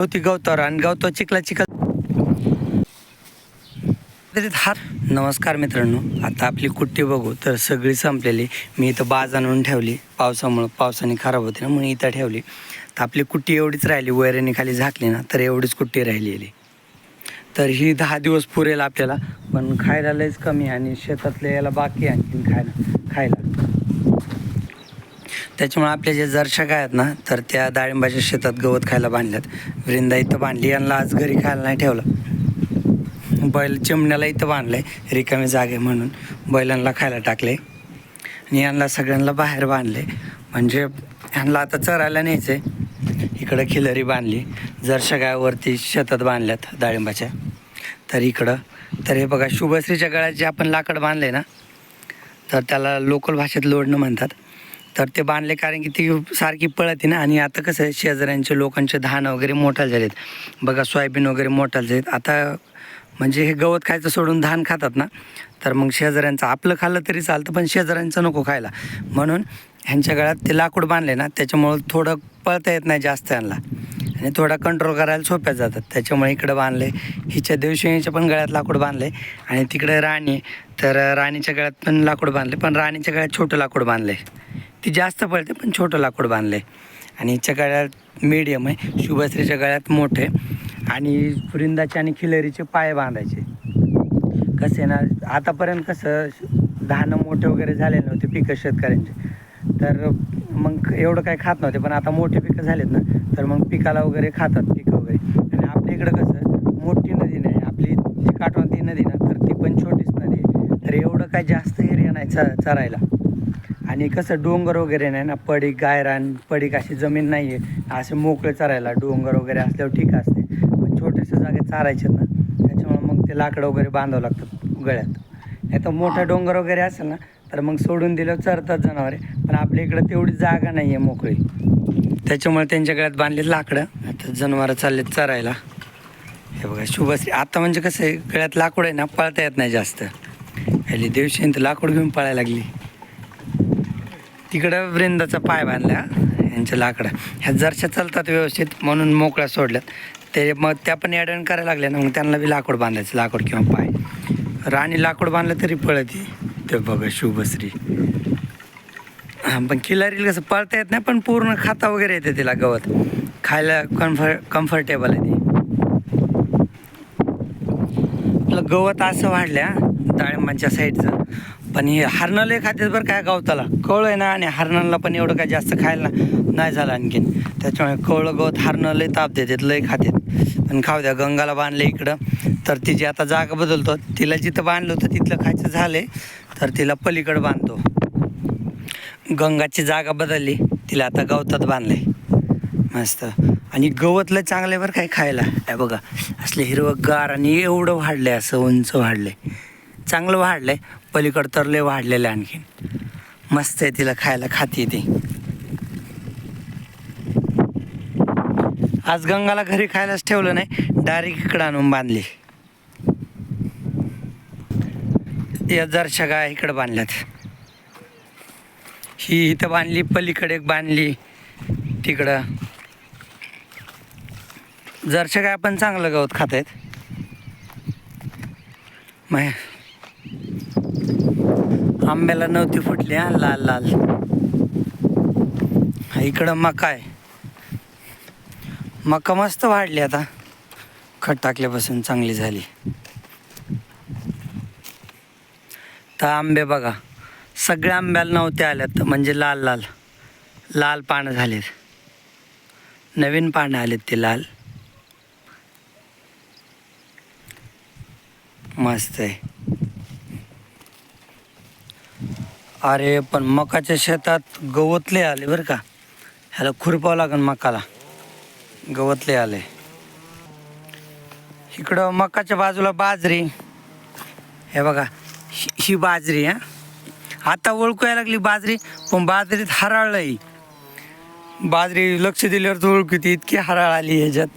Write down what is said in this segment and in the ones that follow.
होती गवतावर आणि गवतावर चिखला चिखल. हार हात. नमस्कार मित्रांनो आता आपली कुट्टी बघू. तर सगळी संपलेली. मी इथं बाज आणून ठेवली. पावसामुळं पावसाने खराब होते ना म्हणून इथं ठेवली. तर आपली कुट्टी एवढीच राहिली वैरणीखाली खाली झाकली ना तर एवढीच कुट्टी राहिलेली. तर ही दहा दिवस पुरेल आपल्याला पण खायला लयच कमी आहे आणि शेतातल्या याला बाकी आणखीन खायला खायला. त्याच्यामुळे आपले जे दर्शक आहेत ना तर त्या डाळिंबाच्या शेतात गवत खायला बांधल्यात. वृंदा इथं बांधली यांना आज घरी खायला नाही ठेवलं. बैल चिमण्याला इथं बांधलंय रिकामी जागे म्हणून. बैलांना खायला टाकले आणि यांना सगळ्यांना बाहेर बांधले म्हणजे ह्यांना आता चरायला न्यायचं आहे इकडं खिलरी बांधली. जरशा गावावरती शेतात बांधल्यात डाळिंबाच्या तर इकडं. तर हे बघा शुभश्रीच्या गळ्यात जे आपण लाकड बांधले ना तर त्याला लोकल भाषेत लोडणं म्हणतात. तर ते बांधले कारण की ती सारखी पळते ना. आणि आता कसं आहे शेजाऱ्यांचे लोकांचे धान वगैरे मोठाले झालेत. बघा सोयाबीन वगैरे मोठाले झालेत. आता म्हणजे हे गवत खायचं सोडून धान खातात ना. तर मग शेजाऱ्यांचं आपलं खाल्लं तरी चालतं पण शेजाऱ्यांचं नको खायला. म्हणून ह्यांच्या गळ्यात ते लाकूड बांधले ना त्याच्यामुळं थोडं पळता येत नाही जास्त यांना. आणि थोडा कंट्रोल करायला सोप्या जातात. त्याच्यामुळे इकडं बांधले हिच्या देवशिणीच्या पण गळ्यात लाकूड बांधले आणि तिकडे राणी तर राणीच्या गळ्यात पण लाकूड बांधले पण राणीच्या गळ्यात छोटं लाकूड बांधले ती जास्त पळते पण छोटं लाकूड बांधलं आहे आणि हिच्या गळ्यात मीडियम आहे. शुभश्रीच्या गळ्यात मोठे. आणि वृंदाचे आणि खिलरीचे पाय बांधायचे. कसे ना आतापर्यंत कसं धानं मोठे वगैरे झाले नव्हते पिकं शेतकऱ्यांचे. तर मग एवढं काय खात नव्हते पण आता मोठे पिकं झालेत ना तर मग पिकाला वगैरे खातात पिकं वगैरे. आणि आपल्या इकडं कसं मोठी नदी नाही. आपली जी काठवंती नदी ना तर ती पण छोटीच नदी आहे. तर एवढं काय जास्त एरिया नाही च चरायला. आणि कसं डोंगर वगैरे नाही ना पडीक गायरान पडीक अशी जमीन नाही आहे असे मोकळे चरायला डोंगर वगैरे असल्यावर ठीक असते. पण छोट्याशा जागेत चारायचे ना त्याच्यामुळे मग ते लाकडं वगैरे बांधावं लागतं गळ्यात. नाही तर मोठा डोंगर वगैरे असेल ना तर मग सोडून दिलं चरतात जनावरे. पण आपल्या इकडं तेवढी जागा नाही आहे मोकळी. त्याच्यामुळे त्यांच्या गळ्यात बांधले लाकडं. आता जनावरं चालले चरायला. हे बघा शुभश्री. आता म्हणजे कसं आहे गळ्यात लाकूड आहे ना पळता येत नाही जास्त. हल्ली देवशी तर लाकूड घेऊन पळायला लागली. तिकडं वृंदाचा पाय बांधला यांच्या लाकडं. ह्या जरशा चालतात व्यवस्थित म्हणून मोकळ्या सोडल्यात. ते मग त्या पण ॲडन करायला लागल्या ना मग त्यांना बी लाकूड बांधायचं लाकूड किंवा पाय. राणी लाकूड बांधलं तरी पळती. ते बघा शुभश्री. हां पण किल्लारीला कसं पळता येत नाही पण पूर्ण खाता वगैरे येते तिला गवत. खायला कम्फर् कम्फर्टेबल आहे ती. आपलं गवत असं वाढलं डाळिंबांच्या साईडचं पण हे हरणाला लय बरं काय गवताला. कळ आहे ना आणि हरणाला पण एवढं काय जास्त खायला नाही झालं आणखीन. त्याच्यामुळे कवळं गवत हरणं लय ताप देतात लय खातात. पण खाऊ द्या गंगाला बांधले इकडं. तर तिची आता जागा बदलतो तिला जिथं बांधलं होतं तिथलं खायचं झाले तर तिला पलीकडं बांधतो. गंगाची जागा बदलली तिला आता गवतात बांधले मस्त. आणि गवतलं चांगलं आहे बरं काय खायला. आहे बघा असले हिरवं गार आणि एवढं वाढलंय असं उंच वाढलंय. चांगलं वाढलंय. पलीकडं तर लय वाढलेलं आहे आणखीन. मस्त आहे तिला खायला खाती ती. आज गंगाला घरी खायलाच ठेवलं नाही डायरेक्ट इकडं आणून बांधली. या जरशा गाय इकडं बांधल्यात. ही इथं बांधली पलीकडे एक बांधली तिकडं. जरशा गाय पण चांगलं गवत खात आहेत मग आंब्याला नव्हती फुटली हा लाल लाल. इकडं मका आहे. मका मस्त वाढली आता. खत टाकल्यापासून चांगली झाली. तर आंबे बघा सगळ्या आंब्याला नव्हते आल्यात म्हणजे लाल लाल. लाल पानं झालेत. नवीन पानं आलेत ते लाल. मस्त आहे. अरे पण मकाच्या शेतात गवतले आले बरं का. ह्याला खुरपावं लागेल मकाला. गवतले आले इकडं मकाच्या बाजूला बाजरी. हे बघा ही ही बाजरी हा. आता ओळखू यायला लागली बाजरी पण बाजरीत हराळलंय बाजरी लक्ष दिल्यावर तर ओळखू इतकी हराळ आली ह्याच्यात.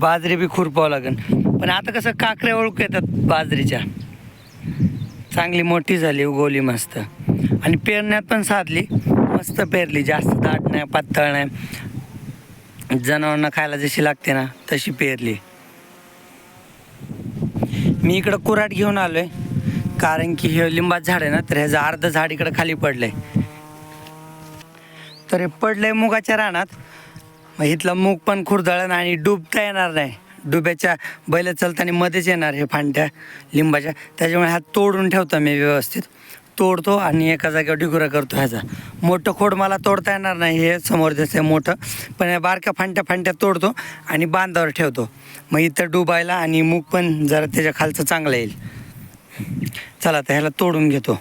बाजरी बी खुरपावं लागेल पण आता कसं काकऱ्या ओळखू येतात बाजरीच्या. चांगली मोठी झाली उगवली मस्त. आणि पेरण्यात पण साधली. मस्त पेरली. जास्त दाट नाही पातळ नाही. जनावरांना खायला जशी लागते ना तशी पेरली. मी इकडं कुराट घेऊन आलोय. कारण की हे लिंबाचं झाड आहे ना तर ह्याचं अर्धं झाड इकडं खाली पडलंय. तर हे पडलंय मुगाच्या रानात. मग इथलं मूग पण खुरदळण आणि डुबता येणार नाही. डुब्याच्या बैल चालताना मध्येच येणार हे फांड्या लिंबाच्या. त्याच्यामुळे हा तोडून ठेवतो मी व्यवस्थित. तोडतो आणि एका जागेवर डिगुरा करतो ह्याचा. मोठं खोड मला तोडता येणार नाही हे समोर जसं मोठं. पण या बारक्या फांट्या फांट्या तोडतो आणि बांधावर ठेवतो. मग इथं डुबायला आणि मूग पण जरा त्याच्या खालचं चांगलं येईल. चला आता ह्याला तोडून घेतो.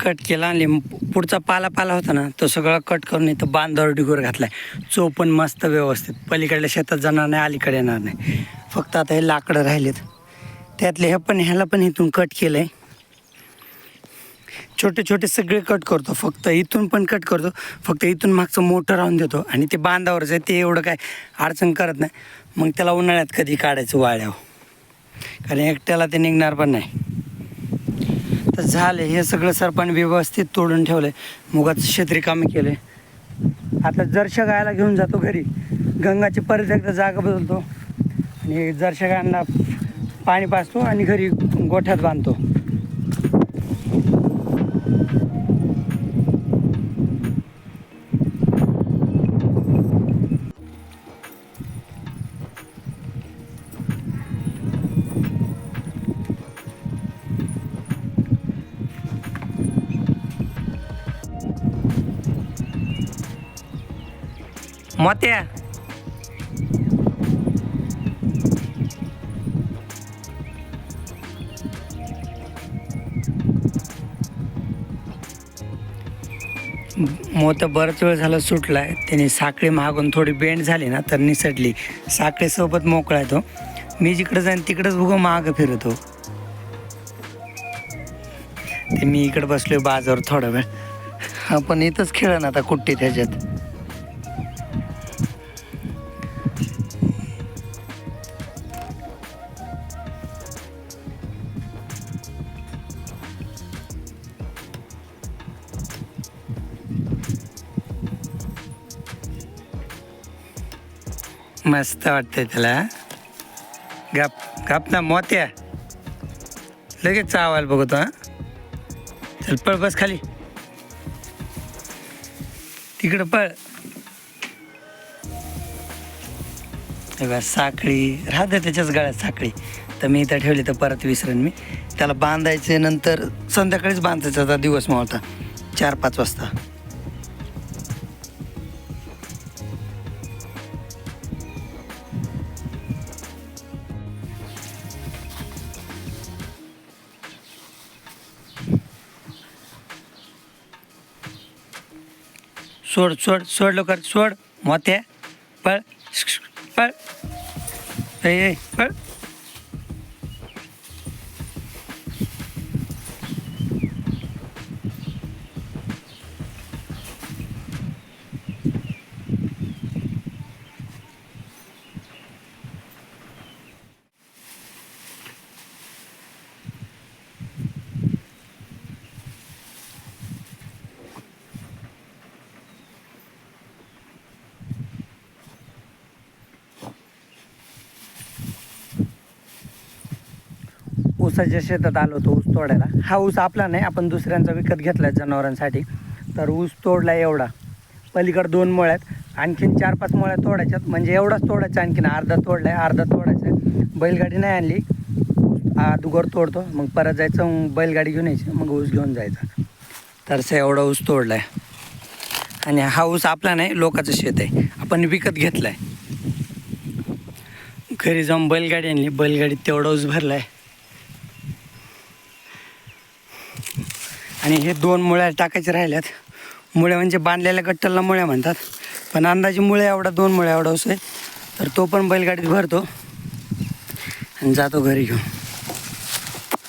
कट केला आणि पुढचा पाला पाला होता ना तो सगळा कट करून इथं बांधावर डिगोर घातलाय. चो पण मस्त व्यवस्थित. पलीकडल्या शेतात जाणार नाही अलीकडे येणार नाही. फक्त आता हे लाकडं राहिलेत. त्यातले हे पण ह्याला पण इथून कट केलंय. छोटे छोटे सगळे कट करतो. फक्त इथून पण कट करतो. फक्त इथून मागचं मोठं राहून देतो. आणि ते बांधावरच आहे ते एवढं काय अडचण करत नाही. मग त्याला उन्हाळ्यात कधी काढायचं वाळ्यावर कारण एकट्याला ते निघणार पण नाही. तर झाले. हे सगळं सरपण व्यवस्थित तोडून ठेवलं आहे मुगाचं शेत रिकामी केले आता जरशा गायला घेऊन जातो घरी. गंगाची परत एकदा जागा बदलतो. आणि जर्षकांना पाणी पाजतो आणि घरी गोठ्यात बांधतो. मत्या मोत बराच वेळ झालं आहे त्याने साखळी मागून थोडी बेंड झाली ना तर निसटली. साखळीसोबत मोकळा आहे तो. मी जिकडं जाईन तिकडंच उगं माग फिरतो. ते मी इकडं बसलोय बाजावर थोडा वेळ. आपण इथंच खेळ ना आता कुट्टी त्याच्यात. मस्त वाटतंय त्याला. गप गप ना मोत्या लगेच चावायला बघतो हां. चल पळ बस खाली. तिकडं पळ. साखळी. राहते त्याच्याच गळ्यात साखळी. तर मी इथं ठेवली तर परत विसरेन मी. त्याला बांधायचे नंतर संध्याकाळीच बांधायचा आता दिवस मावता चार पाच वाजता. सोड सोड सोड लवकर सोड. मोत्या. पळ. पळ. पळ. ऊसाच्या शेतात आलो होतो ऊस तोडायला. हा ऊस आपला नाही आपण दुसऱ्यांचा विकत घेतला आहे जनावरांसाठी. तर ऊस तोडला एवढा. पलीकडे दोन मुळ्यात आणखीन चार पाच मुळ्या तोडायच्यात. म्हणजे एवढाच तोडायचा आणखीन अर्धा तोडला आहे अर्धा तोडायचा. आहे बैलगाडी नाही आणली. ऊस तोडतो. मग परत जायचं मग बैलगाडी घेऊन यायची मग ऊस घेऊन जायचा. तर असं एवढा ऊस तोडला आहे आणि हा ऊस आपला नाही लोकांचं शेत आहे. आपण विकत घेतला आहे घरी जाऊन बैलगाडी आणली. बैलगाडीत तेवढा ऊस भरला आहे आणि हे दोन मुळ्या टाकायचे राहिल्यात. मुळ्या म्हणजे बांधलेल्या गट्टलला मुळ्या म्हणतात. पण अंदाजे मुळे एवढा दोन मुळ्या एवढा ऊस आहे तर तो पण बैलगाडीत भरतो. आणि जातो घरी घेऊन.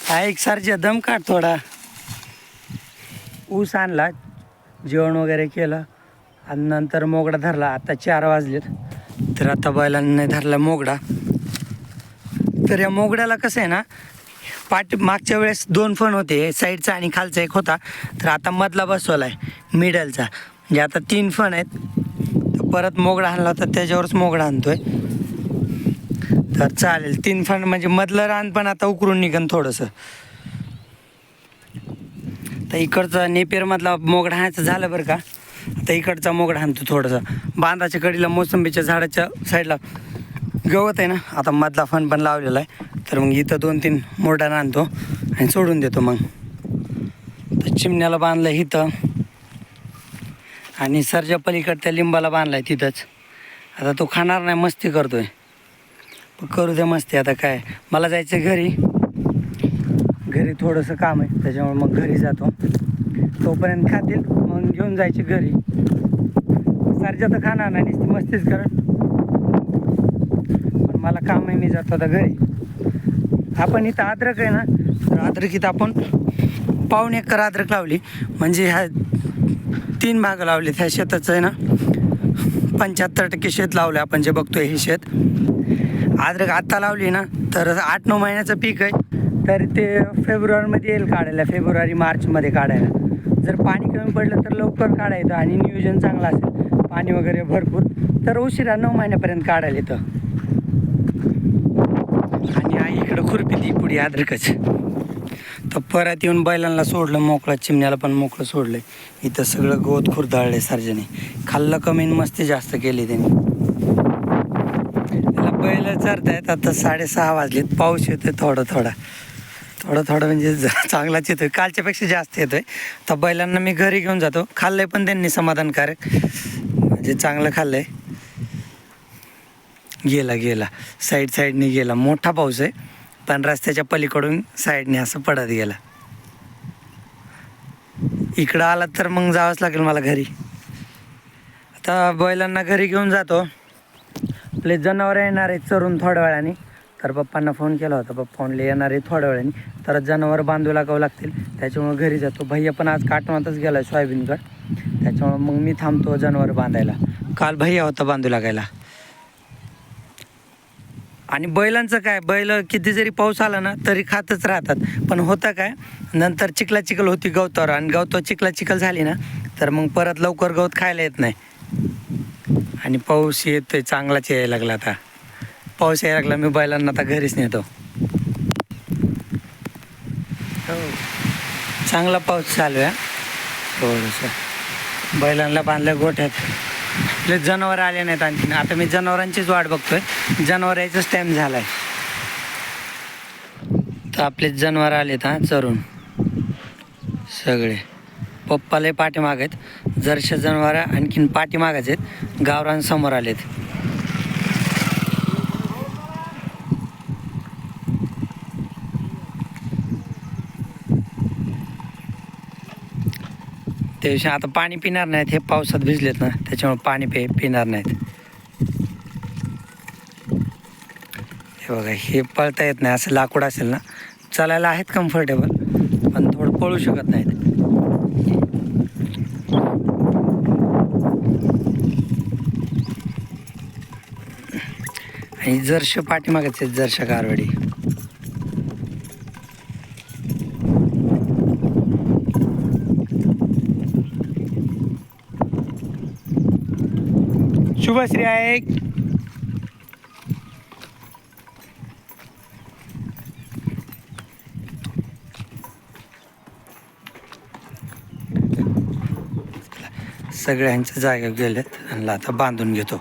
हा एक सारखे दम काढ थोडा. ऊस आणला जेवण वगैरे केलं आणि नंतर मोगडा धरला. आता चार वाजलेत तर आता बैलांनी धरला मोगडा. तर या मोगड्याला कसं आहे ना पाठ मागच्या वेळेस दोन फण होते. साईडचा आणि खालचा एक होता. तर आता मधला बसवला आहे मिडलचा म्हणजे आता तीन फण आहेत. तर परत मोगडा आणला होता. त्याच्यावरच मोगडा आणतोय. तर चालेल. तीन फण म्हणजे मधलं रान पण आता उकरून निघन थोडंसं. तर इकडचा नेपेरमधला मोगडा आणायचं झालं बरं का. आता इकडचा मोगडा आणतो थोडंसं. बांधाच्या कडीला मोसंबीच्या झाडाच्या साईडला गवत आहे ना. आता मधला फन पण लावलेला आहे. तर मग इथं दोन तीन मोरडानं आणतो आणि सोडून देतो मग. तर चिमण्याला बांधलं इथं. आणि सरच्या पलीकडे त्या लिंबाला बांधला आहे तिथंच. आता तो खाणार नाही मस्ती करतोय. पण करू दे मस्ती आता काय. मला जायचं घरी. घरी थोडंसं काम आहे त्याच्यामुळे मग घरी जातो. तोपर्यंत खातील मग घेऊन जायचे घरी. सरच्या तर खाणार नाही मस्तीच करत. पण मला काम आहे मी जातो आता घरी. आपण इथं अद्रक आहे ना तर अद्रकीत आपण पाऊण एकर अद्रक लावली. म्हणजे ह्या तीन भाग लावले ह्या शेताचं आहे ना. पंच्याहत्तर टक्के शेत लावलं आपण जे बघतोय हे शेत. अद्रक आत्ता लावली ना तर आठ नऊ महिन्याचं पीक आहे. तर ते फेब्रुवारीमध्ये येईल काढायला फेब्रुवारी मार्चमध्ये काढायला. जर पाणी कमी पडलं तर लवकर काढायचं आणि नियोजन चांगलं असेल. पाणी वगैरे भरपूर. तर उशिरा नऊ महिन्यापर्यंत काढायला येतं. या आई इकडं खुरपी ती पुढे अद्रकच. तर परत येऊन बैलांना सोडलं मोकळं चिमण्याला पण मोकळं सोडलं इथं सगळं गोत खुरदाळले सर्जने. खाल्लं कमी मस्ती जास्त केली त्यांनी. त्याला बैल चरतायत आता साडेसहा वाजलेत. पाऊस येतोय थोडं थोडा. थोडं थोडं म्हणजे चांगलाच येतोय. कालच्यापेक्षा जास्त येतोय. तर बैलांना मी घरी घेऊन जातो. खाल्लंय पण त्यांनी समाधानकारक. म्हणजे चांगलं खाल्लंय. गेला गेला. साईड साईडने गेला. मोठा पाऊस आहे पण रस्त्याच्या पलीकडून साईडने असं पडत गेला. इकडं आला तर मग जावंच लागेल मला घरी. आता बैलांना घरी घेऊन जातो. आपले जनावर येणार आहेत चरून थोड्या वेळाने तर पप्पांना फोन केला होता. पप्पा म्हणले येणार आहे थोड्या वेळाने तर जनावर बांधू लागावं लागतील. त्याच्यामुळे घरी जातो. भैया पण आज काटमातच गेला आहे सोयाबीनकड त्याच्यामुळे मग मी थांबतो जनावर बांधायला. काल भैया होता बांधू लागायला. आणि बैलांचं काय बैल किती जरी पाऊस आला ना तरी खातच राहतात. पण होतं काय नंतर चिखला चिखल होती गवतावर आणि गवतावर चिखला चिखल झाली ना तर मग परत लवकर गवत खायला येत नाही. आणि पाऊस येतोय चांगलाच यायला लागला आता. पाऊस यायला लागला मी बैलांना आता घरीच नेतो. हो. चांगला पाऊस चालू आहे. थोडंसं. बैलांना बांधल्या गोठ्यात. आपले जनावर आले नाहीत आणखीन. आता मी जनावरांचीच वाट बघतोय. जनावर यायचाच टाईम झाला आहे तर आपले जनावर आलेत हां चरून. सगळे. पप्पालाही पाठीमाग आहेत. जरशा जनावर आणखीन पाठीमागच आहेत. गावरान समोर आलेत. त्याविषयी आता पाणी पिणार नाहीत हे पावसात भिजलेत ना त्याच्यामुळे पाणी पे पिणार नाहीत. हे बघा हे पळता येत नाही असं लाकूड असेल ना चालायला आहेत कम्फर्टेबल पण थोडं पळू शकत नाहीत. आणि जर्श पाठीमागच आहेत जर्श गारवाडी. शुभश्री आहे. सगळ्यांच्या जागेवर गेलेत आणि आता बांधून घेतो.